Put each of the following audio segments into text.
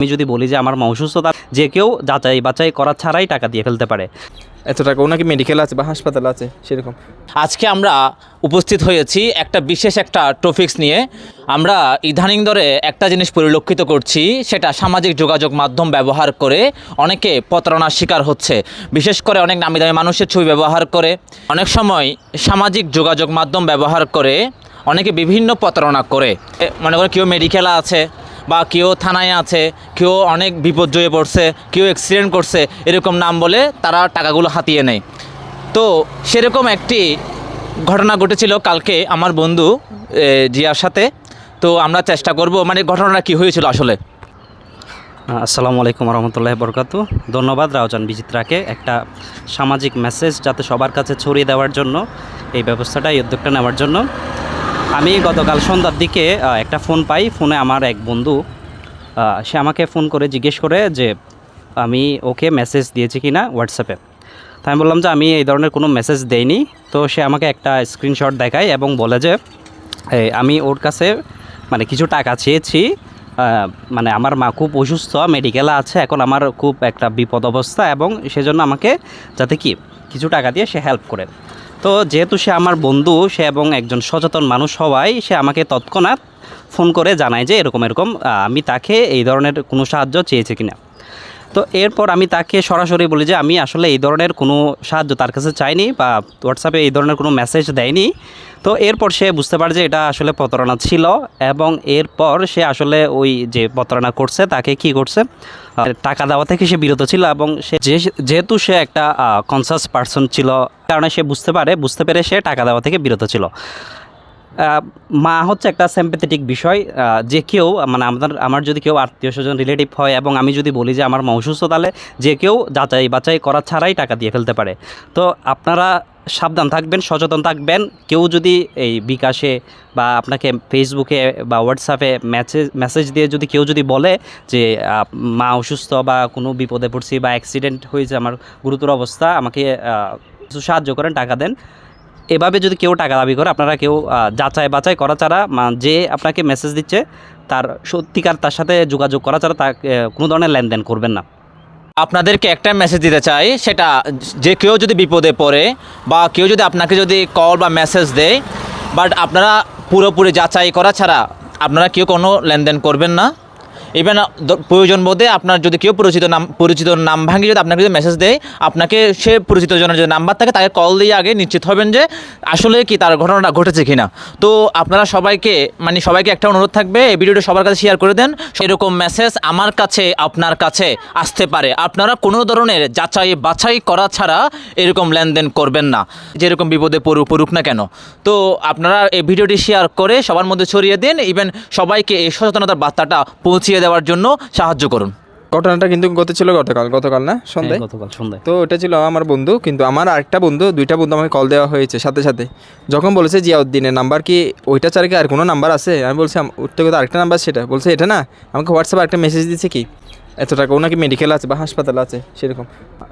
আমি যদি বলি যে আমার মা অসুস্থতা যে কেউ যাচাই বাছাই করা ছাড়াই টাকা দিয়ে ফেলতে পারে। এত টাকা ওনাকে মেডিকেল আছে বা হাসপাতাল আছে সেরকম। আজকে আমরা উপস্থিত হয়েছি একটা বিশেষ একটা টপিক্স নিয়ে। আমরা ইদানিং ধরে একটা জিনিস পরিলক্ষিত করছি সেটা সামাজিক যোগাযোগ মাধ্যম ব্যবহার করে অনেকে প্রতারণার শিকার হচ্ছে। বিশেষ করে অনেক নামি দামি মানুষের ছবি ব্যবহার করে। অনেক সময় সামাজিক যোগাযোগ মাধ্যম ব্যবহার করে অনেকে বিভিন্ন প্রতারণা করে। এ, মনে করে কেউ মেডিকেল আছে বা কেউ থানায় আছে, কেউ অনেক বিপর্যয়ে পড়ছে, কেউ অ্যাক্সিডেন্ট করছে, এরকম নাম বলে তারা টাকাগুলো হাতিয়ে নেয়। তো সেরকম একটি ঘটনা ঘটেছিল কালকে আমার বন্ধু জিয়ার সাথে। তো আমরা চেষ্টা করব মানে ঘটনাটা কি হয়েছিল আসলে? আসসালামু আলাইকুম রহমতুল্লাহ বরকাতু। ধন্যবাদ রাওজান বিচিত্রাকে একটা সামাজিক মেসেজ যাতে সবার কাছে ছড়িয়ে দেওয়ার জন্য, এই ব্যবস্থাটা, এই উদ্যোগটা নেওয়ার জন্য। আমি গতকাল সন্ধ্যার দিকে একটা ফোন পাই। ফোনে আমার এক বন্ধু সে আমাকে ফোন করে জিজ্ঞেস করে যে, আমি ওকে মেসেজ দিয়েছি কি না হোয়াটসঅ্যাপে তো আমি বললাম যে, আমি এই ধরনের কোনো মেসেজ দেইনি। তো সে আমাকে একটা স্ক্রিনশট দেখায় এবং বলে যে আমি ওর কাছে মানে কিছু টাকা চেয়েছি মানে আমার মা খুব অসুস্থ মেডিকেলে আছে, এখন আমার খুব একটা বিপদ অবস্থা এবং সেজন্য আমাকে যাতে কি, কিছু টাকা দিয়ে সে হেল্প করে। তো যেহেতু সে আমার বন্ধু, সে এবং একজন সচেতন মানুষ হওয়ায় সে আমাকে তৎক্ষণাৎ ফোন করে জানায় যে এরকম এরকম আমি তাকে এই ধরনের কোনো সাহায্য চেয়েছে কিনা। তো এরপর আমি তাকে সরাসরি বলি যে আমি আসলে এই ধরনের কোনো সাহায্য তার কাছে চাইনি বা হোয়াটসঅ্যাপে এই ধরনের কোনো মেসেজ দেয়নি। তো এরপর সে বুঝতে পারে যে এটা আসলে প্রতারণা ছিল এবং এরপর সে আসলে ওই যে প্রতারণা করছে, তাকে কি করছে? টাকা দেওয়া থেকে সে বিরত ছিল এবং সে যেহেতু সে একটা কনসাস পার্সন ছিল, কারণে সে বুঝতে পারে, বুঝতে পেরে সে টাকা দেওয়া থেকে বিরত ছিল। মা হচ্ছে একটা স্যাম্পেথেটিক বিষয় যে কেউ মানে আমাদের, আমার যদি কেউ আত্মীয় স্বজন রিলেটিভ হয় এবং আমি যদি বলি যে আমার মা অসুস্থ, তাহলে যে কেউ যাচাই বাছাই করা ছাড়াই টাকা দিয়ে ফেলতে পারে। তো আপনারা সাবধান থাকবেন, সচেতন থাকবেন। কেউ যদি এই বিকাশে বা আপনাকে ফেসবুকে বা হোয়াটসঅ্যাপে মেসেজ মেসেজ দিয়ে যদি কেউ যদি বলে যে মা অসুস্থ বা কোনো বিপদে পড়ছি বা অ্যাক্সিডেন্ট হয়েছে, আমার গুরুতর অবস্থা, আমাকে কিছু সাহায্য করেন, টাকা দেন। এভাবে যদি কেউ টাকা দাবি করে আপনারা কেউ যাচাই বাছাই করা ছাড়া যে আপনাকে মেসেজ দিচ্ছে তার সত্যিকার তার সাথে যোগাযোগ করা ছাড়া আহ, কোনো ধরনের লেনদেন করবেন না। আপনাদেরকে একটা মেসেজ দিতে চাই সেটা যে কেউ যদি বিপদে পড়ে বা কেউ যদি আপনাকে যদি কল বা মেসেজ দেয় বাট আপনারা পুরোপুরি যাচাই করা ছাড়া আপনারা কেউ কোনো লেনদেন করবেন না। ইভেন প্রয়োজন বোধে আপনার যদি কেউ পরিচিত নাম পরিচিত নাম ভাঙি যদি আপনাকে যদি মেসেজ দেয়, আপনাকে সে পরিচিত জনের যদি নাম্বার থাকে, তাকে কল দিয়ে আগে নিশ্চিত হবেন যে আসলে কি তার ঘটনাটা ঘটেছে কি না তো আপনারা সবাইকে মানে সবাইকে একটা অনুরোধ থাকবে, এই ভিডিওটা সবার কাছে শেয়ার করে দেন। সেরকম মেসেজ আমার কাছে, আপনার কাছে আসতে পারে। আপনারা কোনো ধরনের যাচাই বাছাই করা ছাড়া এরকম লেনদেন করবেন না। যেরকম বিপদে পড়ুক পড়ুক না কেন। তো আপনারা এই ভিডিওটি শেয়ার করে সবার মধ্যে ছড়িয়ে দিন। ইভেন সবাইকে এই সচেতনতার বার্তাটা পৌঁছিয়ে দেওয়ার জন্য সাহায্য করুন। ঘটনাটা কিন্তু ঘটেছিল গতকাল গতকাল না? সন্ধ্যায়? হ্যাঁ, গতকাল সন্ধ্যায়। তো এটা ছিল আমার বন্ধু কিন্তু আমার আরেকটা বন্ধু দুইটা বন্ধু আমাকে কল দেওয়া হয়েছে সাথে সাথে। যখন বলেছে জিয়াউদ্দিনের নাম্বার কি ওইটা ছাড়া কি আর কোনো নাম্বার আছে? আমি বলছি আম- ওর থেকে তো আরেকটা নাম্বার সেটা। বলছে এটা না? আমাকে হোয়াটসঅ্যাপে একটা মেসেজ দিচ্ছে কি এত টাকা ওনাকে মেডিকেল আছে বা হাসপাতাল আছে সেরকম।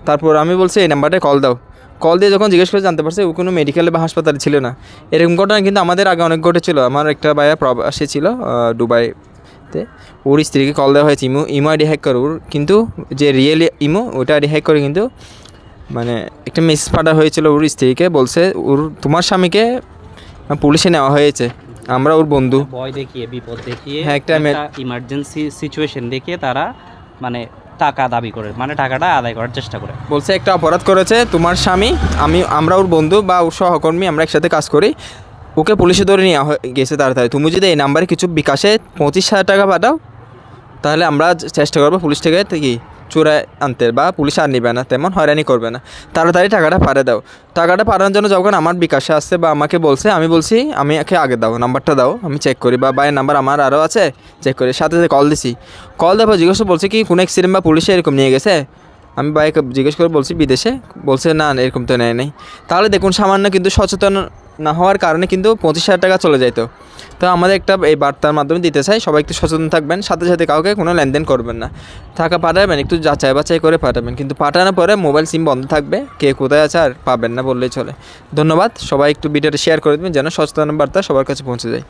তারপর আমি বলছি এই নাম্বারটায় কল দাও। কল দিয়ে যখন জিজ্ঞেস করে জানতে পারছে ও কোনো মেডিকেলে বা হাসপাতালে ছিল না। এরকম ঘটনা কিন্তু আমাদের আগে অনেক ঘটেছিল। আমার একটা ভাইয়া প্রবাসী ছিল আহ, দুবাইতে ওর স্ত্রীকে কল দেওয়া হয়েছে ইমো ইমো আইডি হ্যাক করে ওর। কিন্তু যে রিয়েল ইমো ওটা আইডি হ্যাক করে কিন্তু মানে একটা মেসেজ পাঠা হয়েছিল ওর স্ত্রীকে বলছে ওর তোমার স্বামীকে পুলিশে নেওয়া হয়েছে। আমরা ওর বন্ধু। ভয় দেখিয়ে বিপদ দেখিয়ে হ্যাঁ, একটা ইমার্জেন্সি সিচুয়েশন দেখিয়ে তারা মানে টাকা দাবি করে মানে টাকাটা আদায় করার চেষ্টা করে। বলছে একটা অপরাধ করেছে তোমার স্বামী আমি আমরা ওর বন্ধু বা ওর সহকর্মী আমরা একসাথে কাজ করি। ওকে পুলিশে ধরে হয়ে গেছে তাড়াতাড়ি। তুমি যদি এই নাম্বারে কিছু বিকাশে পঁচিশ হাজার টাকা পাঠাও তাহলে আমরা চেষ্টা করব পুলিশ থেকে কি চোরায় আনতে বা পুলিশ আর নিবে না তেমন হয়রানি করবে না। তাড়াতাড়ি টাকাটা পারে দাও। টাকাটা পাঠানোর জন্য যখন আমার বিকাশে আসছে বা আমাকে বলছে আমি বলছি আমি একে আগে দাও নাম্বারটা দাও আমি চেক করি বা বাইয়ের নাম্বার আমার আরও আছে চেক করি সাথে সাথে কল দিছি। কল দেওয়ার জিজ্ঞেস বলছে কি কোনো অ্যাক্সিডেন্ট বা পুলিশে এরকম নিয়ে গেছে? আমি বাইকে জিজ্ঞেস করে বলছি বিদেশে? বলছে না, এরকম তো নেয় নেই। তাহলে দেখুন সামান্য কিন্তু সচেতন না হওয়ার কারণে কিন্তু পঁচিশ হাজার টাকা চলে যাইতো। তো আমাদের একটা এই বার্তার মাধ্যমে দিতে চাই, সবাই একটু সচেতন থাকবেন, সাথে সাথে কাউকে কোনো লেনদেন করবেন না। টাকা পাঠাবেন, একটু যাচাই বাছাই করে পাঠাবেন, কিন্তু পাঠানোর পরে মোবাইল সিম বন্ধ থাকবে, কে কোথায় আছে আর পাবেন না বললেই চলে। ধন্যবাদ, সবাই একটু ভিডিওটা শেয়ার করে দেবেন, যেন সচেতন বার্তা সবার কাছে পৌঁছে যায়।